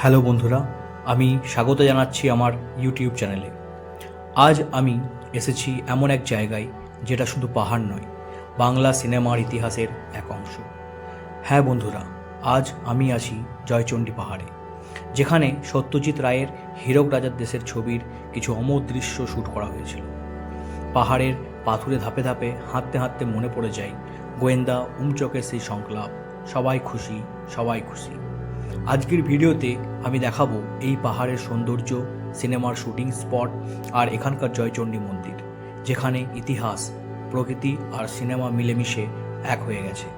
Hello বন্ধুরা, আমি স্বাগত জানাচ্ছি আমার ইউটিউব চ্যানেলে। আজ আমি এসেছি এমন এক জায়গায় যেটা শুধু পাহাড় নয়, বাংলা সিনেমার ইতিহাসের এক অংশ। হ্যাঁ বন্ধুরা, আজ আমি আছি জয়চণ্ডী পাহাড়ে, যেখানে সত্যজিৎ রায়ের হীরক রাজার দেশের ছবির কিছু অমর দৃশ্য শ্যুট করা হয়েছিল। পাহাড়ের পাথুরে ধাপে ধাপে হাঁটতে হাঁটতে মনে পড়ে যায়, গোয়েন্দা উমচকের সেই সংকলাপ সবাই খুশি সবাই খুশি। আজকের ভিডিওতে আমি দেখাবো এই পাহাড়ের সৌন্দর্য, সিনেমার শুটিং স্পট আর এখানকার জয়চণ্ডী মন্দির, যেখানে ইতিহাস, প্রকৃতি আর সিনেমা মিলেমিশে এক হয়ে গেছে।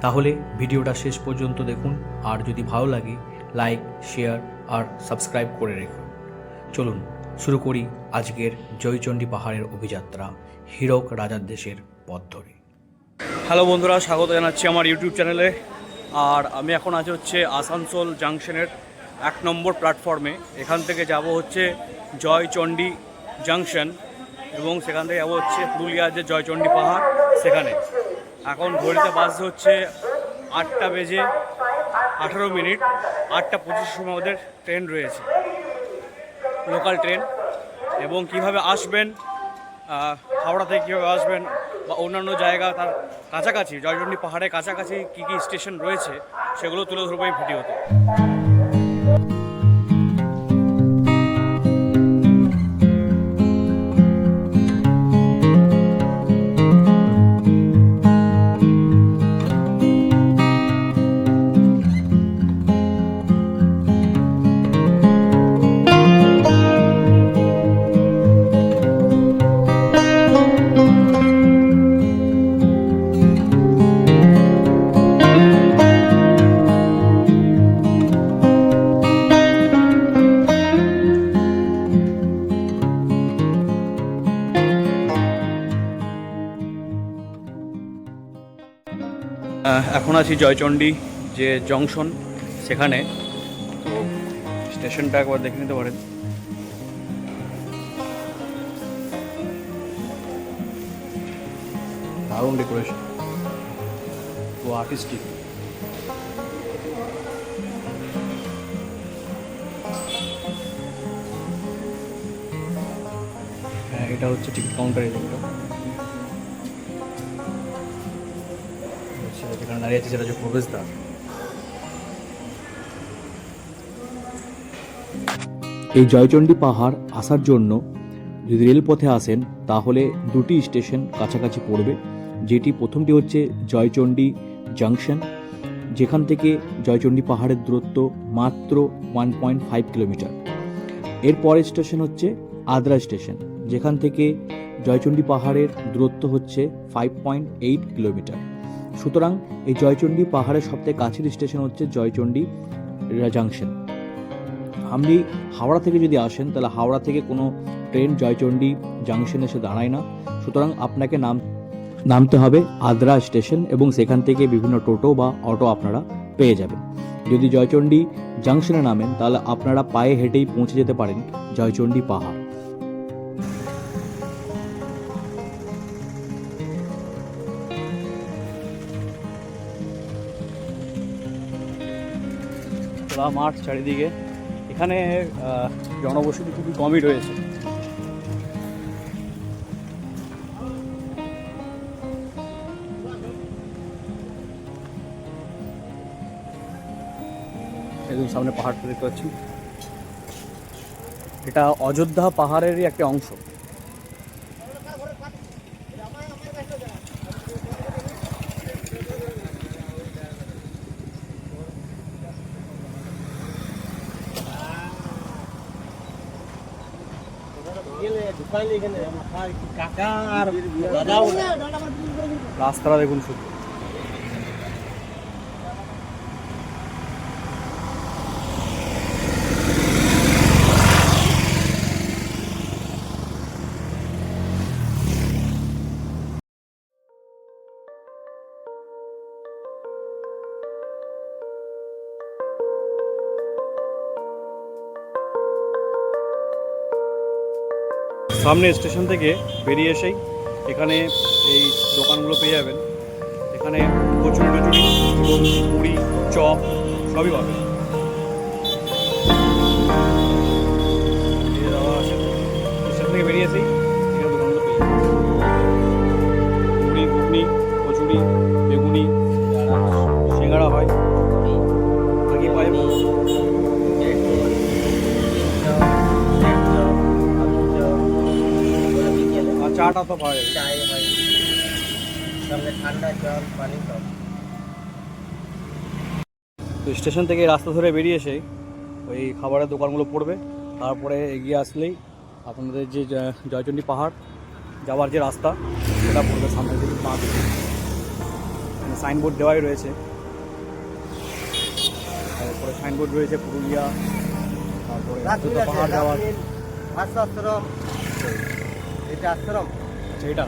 তাহলে ভিডিওটা শেষ পর্যন্ত দেখুন, আর যদি ভালো লাগে, লাইক, শেয়ার আর সাবস্ক্রাইব করে রেখুন চলুন, শুরু করি আজকের জয়চণ্ডী পাহাড়ের অভিযাত্রা, হীরক রাজার দেশের পথ ধরে। হ্যালো বন্ধুরা, স্বাগত জানাচ্ছি আমার ইউটিউব চ্যানেলে। আর আমি এখন আছি হচ্ছে আসানসোল জাংশনের এক নম্বর প্ল্যাটফর্মে। এখান থেকে যাব হচ্ছে জয়চণ্ডী জাংশন এবং সেখান থেকে যাব হচ্ছে পুরুলিয়ার যে জয়চণ্ডী পাহাড় সেখানে। এখন ঘড়িতে বাজছে হচ্ছে আটটা বেজে আঠারো মিনিট। আটটা পঁচিশ সময় ওদের ট্রেন রয়েছে। Local train. এবং কীভাবে আসবেন হাওড়া থেকে কীভাবে আসবেন বা অন্যান্য জায়গা তার কাছাকাছি জয়চণ্ডী পাহাড়ের কাছাকাছি কী কী স্টেশন রয়েছে, সেগুলো তুলে ধরবো এই ভিডিওতে। আছি জয়চণ্ডী যে জংশন সেখানে, তো স্টেশনটা একবার দেখে নিতে পারেন। দারুণ ডেকোরেশন ও আর্টিস্টিক হ্যাঁ এটা হচ্ছে টিকিট কাউন্টার এরিয়াটা দাঁড়িয়ে আছে সেটা হচ্ছে প্রবেশদ্বার এই জয়চণ্ডী পাহাড় আসার জন্য যদি রেলপথে আসেন, তাহলে দুটি স্টেশন কাছাকাছি পড়বে। যেটি প্রথমটি হচ্ছে জয়চণ্ডী জাংশন, যেখান থেকে জয়চণ্ডী পাহাড়ের দূরত্ব মাত্র ওয়ান পয়েন্ট ফাইভ কিলোমিটার। এর পরের স্টেশন হচ্ছে আদ্রা স্টেশন, যেখান থেকে জয়চণ্ডী পাহাড়ের দূরত্ব হচ্ছে ফাইভ পয়েন্ট এইট কিলোমিটার। সুতরাং এই জয়চণ্ডী পাহাড়ের সবথেকে কাছের স্টেশন হচ্ছে জয়চণ্ডী জাংশন। আপনি হাওড়া থেকে যদি আসেন, তাহলে হাওড়া থেকে কোনো ট্রেন জয়চণ্ডী জাংশনে এসে দাঁড়ায় না। সুতরাং আপনাকে নাম, নামতে হবে আদ্রা স্টেশন এবং সেখান থেকে বিভিন্ন টোটো বা অটো আপনারা পেয়ে যাবেন। যদি জয়চণ্ডী জাংশনে নামেন, তাহলে আপনারা পায়ে হেঁটেই পৌঁছে যেতে পারেন জয়চণ্ডী পাহাড়। খোলা মাঠ চারিদিকে, এখানে জনবসতি খুবই কমই রয়েছে। একদম সামনে পাহাড়টা দেখতে পাচ্ছি। এটা অযোধ্যা পাহাড়েরই একটা অংশ। রাস্তাটা দেখুন শুধু। সামনে স্টেশন থেকে বেরিয়ে এসেই এখানে এই দোকানগুলো পেয়ে যাবেন। এখানে কচুরি টচুরি, এবং পুরি চপ সবই পাবেন। স্টেশন থেকে বেরিয়েছি চাটা তো পাওয়া যাবে। চায় হয়। সঙ্গে ঠান্ডা জল পানি সব। তো স্টেশন থেকে রাস্তা ধরে বেরিয়ে এসে ওই খাবারের দোকানগুলো পড়বে। তারপরে এগিয়ে আসলেই আপনাদের যে জ- জয়চণ্ডী পাহাড় যাওয়ার যে রাস্তা সেটা পড়বে সামনে দিকে পা সাইনবোর্ড দেওয়াই রয়েছে। তারপরে সাইনবোর্ড রয়েছে পুরুলিয়া তারপরে পাহাড় যাওয়ার। আশ্রম? সেটা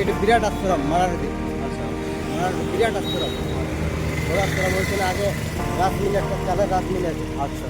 এটা বিরাট আশ্রম মারানদি আচ্ছা। বিরাট আশ্রম। বড় আশ্রম হয়েছিল আগে রাত মিনিট চলে রাত মিনিট আচ্ছা।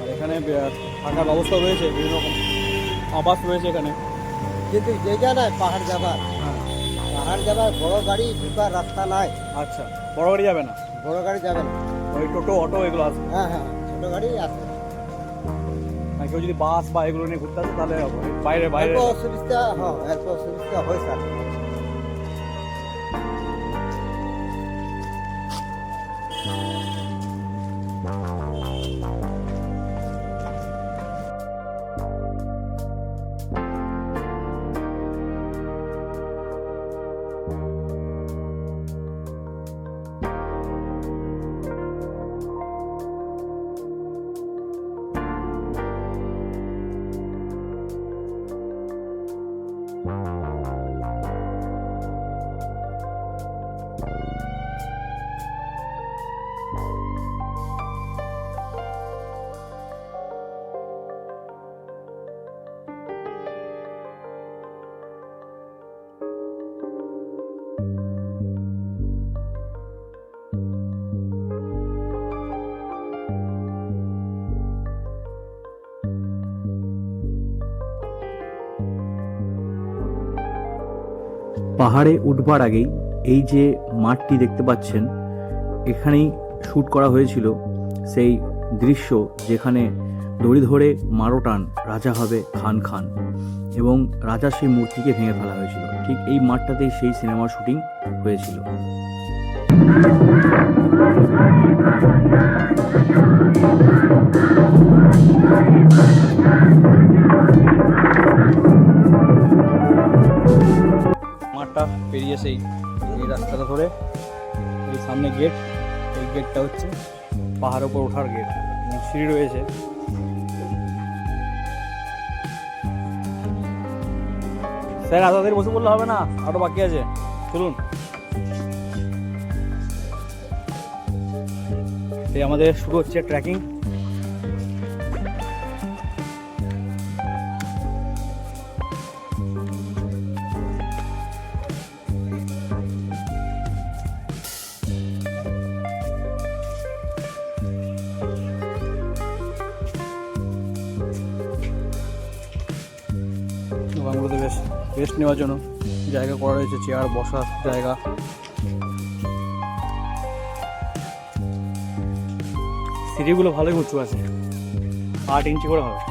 আর এখানে থাকার ব্যবস্থা রয়েছে বিভিন্ন রকম। আবাস রয়েছে এখানে। কিন্তু জায়গা নাই পাহাড় যাবার পাহাড় যাবার বড় গাড়ি ঢুকার রাস্তা নাই। আচ্ছা। বড় গাড়ি যাবে না? বড় গাড়ি যাবে না। ওই টোটো অটো এগুলো আছে? হ্যাঁ হ্যাঁ। ছোট গাড়ি আছে। আর কেউ যদি বাস বা এগুলো নিয়ে ঘুরতে আসে তাহলে বাইরে বাইরে। অসুবিধা হ্যাঁ এত অসুবিধা হয় স্যার পাহাড়ে উঠবার আগেই এই যে মাঠটি দেখতে পাচ্ছেন, এখানেই শ্যুট করা হয়েছিল সেই দৃশ্য যেখানে দড়ি ধরে মারো টান রাজা হবে খান খান এবং রাজা সেই মূর্তিকে ভেঙে ফেলা হয়েছিল। ঠিক এই মাঠটাতেই সেই সিনেমার শুটিং হয়েছিল। সেই এই রাস্তাটা ধরে, এই সামনে গেট এই গেটটা হচ্ছে পাহাড়ের ওপর ওঠার গেট সিঁড়ি রয়েছে। স্যার এত তাড়াতাড়ি বসে বললে হবে না? আরও বাকি আছে। চলুন। এই আমাদের শুরু হচ্ছে ট্রেকিং রেস্ট নেওয়ার জন্য জায়গা করা রয়েছে চেয়ার বসার জায়গা। সিঁড়িগুলো ভালোই উঁচু আছে, আট ইঞ্চি করে হবে।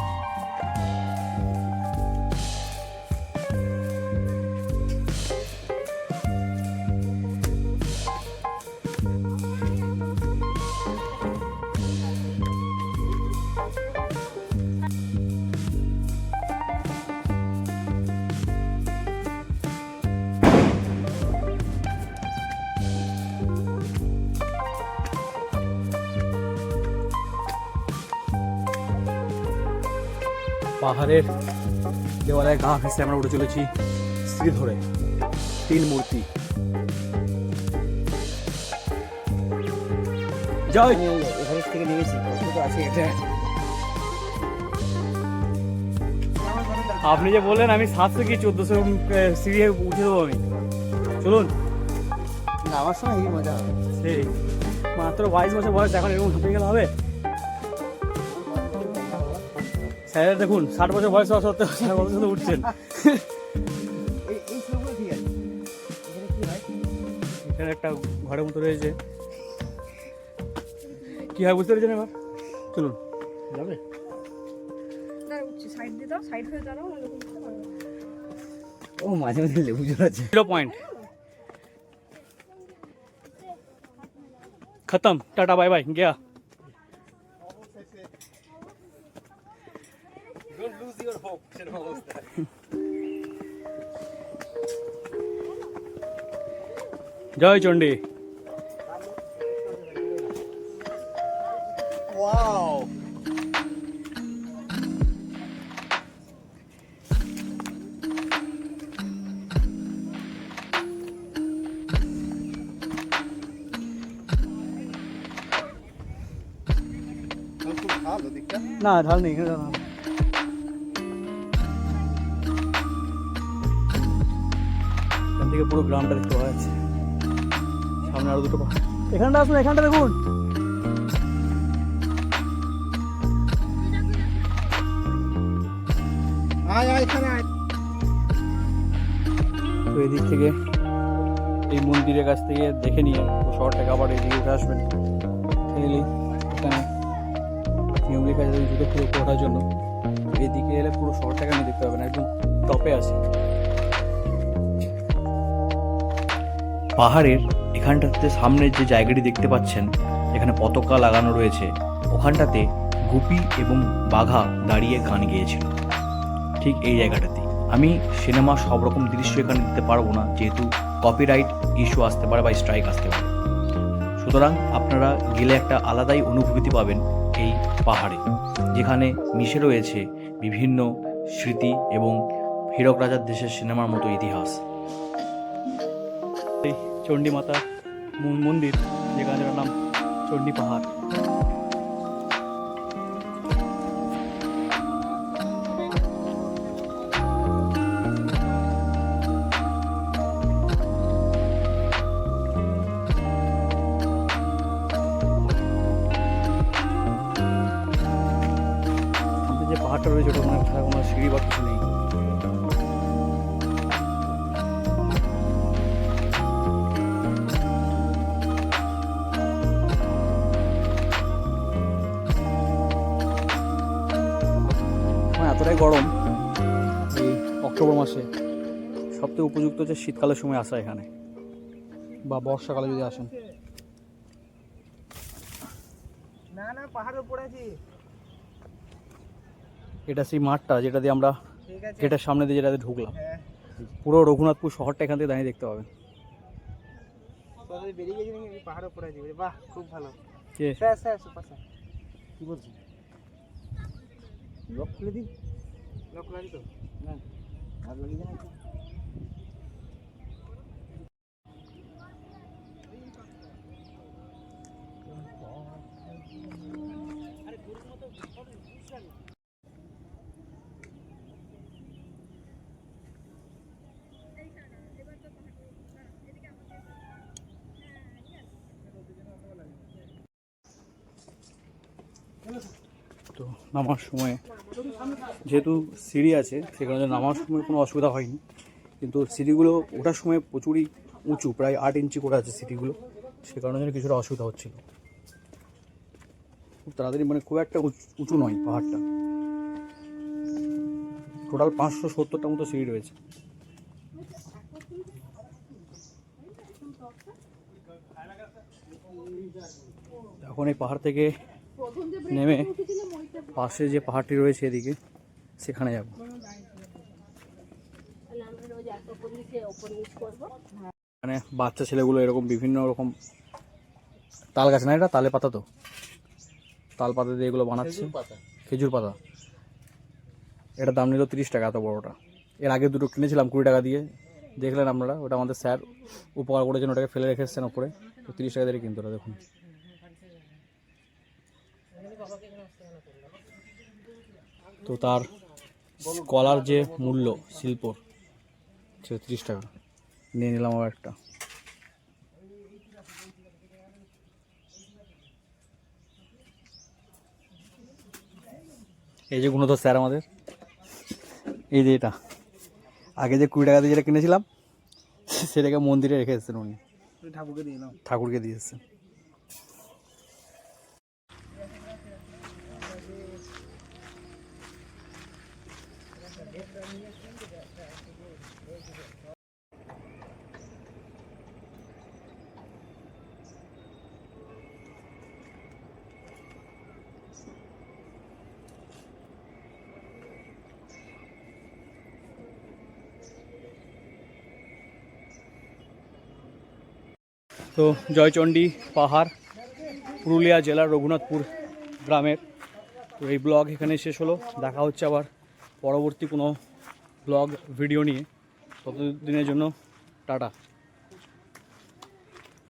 পাহাড়ের দেওয়ালে গা ভেসে আমরা উঠে চলেছি শ্রী ধরে তিন মূর্তি। জয়! থেকে নিয়েছি কত আছে এটা। আপনি যে বললেন আমি সাতশো কি চোদ্দশো সিঁড়ি উঠে দেবো আমি। চলুন। আমার সময় এই মজা সেই মাত্র বাইশ বছর বয়স এখন এরকম হাঁপিয়ে গেলে হবে? স্যার দেখুন ষাট বছর বয়স হওয়া সত্ত্বেও ষাট বছর শুধু উঠছেন। এখানে একটা ঘরের মতো রয়েছে। কি হয় বুঝতে পেরেছেন এবার? চলুন যাবে। ও মাঝে মাঝে লেবু জড়াচ্ছে জিরো পয়েন্ট খতম টাটা বাই বাই গিয়া জয় চণ্ডী ওয়াও খুব ভালো দিকটা না ঢাল নেই এখানে ঢাল নেই। থেকে পুরো গ্রামটা দেখতে পাওয়া যাচ্ছে। সামনে আরও দুটো এখানটা আসুন এখানটা দেখুন। তো এদিক থেকে এই মন্দিরের কাছ থেকে দেখে নিয়ে শহরটাকে আবার এদিকে উঠে আসবেন। এখানে নিয়ম লেখা জুতো খুলে ওঠার জন্য। এদিকে এলে পুরো শহরটাকে আমি দেখতে পাবেন। একদম টপে আছে। পাহাড়ের এখানটাতে সামনের যে জায়গাটি দেখতে পাচ্ছেন, এখানে পতাকা লাগানো রয়েছে। ওখানটাতে গুপি এবং বাঘা দাঁড়িয়ে গান গেয়েছিল। ঠিক এই জায়গাটাতে। আমি সিনেমা সব রকম দৃশ্য এখানে দিতে পারব না, যেহেতু কপিরাইট ইস্যু আসতে পারে বা স্ট্রাইক আসতে পারে। সুতরাং আপনারা গেলে একটা আলাদাই অনুভূতি পাবেন এই পাহাড়ে, যেখানে মিশে রয়েছে বিভিন্ন স্মৃতি এবং হীরক রাজার দেশের সিনেমার মতো ইতিহাস। এই চণ্ডী মাতা মন্দির, যেখানে নাম চণ্ডী পাহাড়। যে পাহাড়টা রয়েছে, ওটা কোনো সিঁড়ি বা কিছু নেই। উপযুক্ত হচ্ছে শীতকালের সময় আসা এখানে। বা বর্ষাকালে যদি আসেন। না না পাহাড়ের উপরে আছি। এটা সেই মাঠটা যেটা দিয়ে আমরা গেটের সামনে দিয়ে যেটাতে ঢুকলাম। হ্যাঁ। পুরো রঘুনাথপুর শহরটা এখান থেকে দাঁড়িয়ে দেখতে পাবেন। তোদের বেরিয়ে গেছি পাহাড়ের উপরে আছি। বাহ খুব ভালো। কে? Sir sir super sir. কি বলছিস লক খুলে দিন লক লাগি তো? না আর লাগিয়ে না তো নামার সময়, যেহেতু সিঁড়ি আছে, সে কারণে নামার সময় কোনো অসুবিধা হয়নি। কিন্তু সিঁড়িগুলো ওঠার সময় প্রচুরই উঁচু, প্রায় আট ইঞ্চি করে আছে সিঁড়িগুলো, সে কারণে যেন কিছুটা অসুবিধা হচ্ছিল। খুব তাড়াতাড়ি মানে খুব একটা উঁচু নয় পাহাড়টা। টোটাল পাঁচশো সত্তরটা মতো সিঁড়ি রয়েছে। এখন এই পাহাড় থেকে নেমে পাশে যে পাহাড়টি রয়েছে এদিকে সেখানে যাব। মানে বাচ্চা ছেলেগুলো এরকম বিভিন্ন রকম তাল গাছ না এটা তালে পাতা তো? তাল পাতা দিয়ে এগুলো বানাচ্ছে। খেজুর পাতা। এটা দাম নিল তিরিশ টাকা এত বড়টা। এর আগে দুটো কিনেছিলাম কুড়ি টাকা দিয়ে। দেখলেন আপনারা ওটা আমাদের স্যার উপকার করেছেন ওটাকে ফেলে রেখে এসছেন ওপরে। তো তিরিশ টাকা দিয়ে কিনতো ওটা দেখুন। তো তার কলার যে মূল্য শিল্পর সেটা তিরিশ টাকা। নিয়ে নিলাম আবার একটা। এই যে গুণধর স্যার আমাদের এই যে এটা। আগে যে কুড়ি টাকা দিয়ে যেটা কিনেছিলাম সেটাকে মন্দিরে রেখে এসেছেন উনি। ঠাকুরকে দিয়ে ঠাকুরকে দিয়ে এসেছেন। তো জয়চণ্ডী পাহাড়, পুরুলিয়া জেলার রঘুনাথপুর গ্রামের। তো এই ব্লগ এখানে শেষ হলো। দেখা হচ্ছে আবার পরবর্তী কোনো ব্লগ, ভিডিও নিয়ে। ততদিনের জন্য টাটা।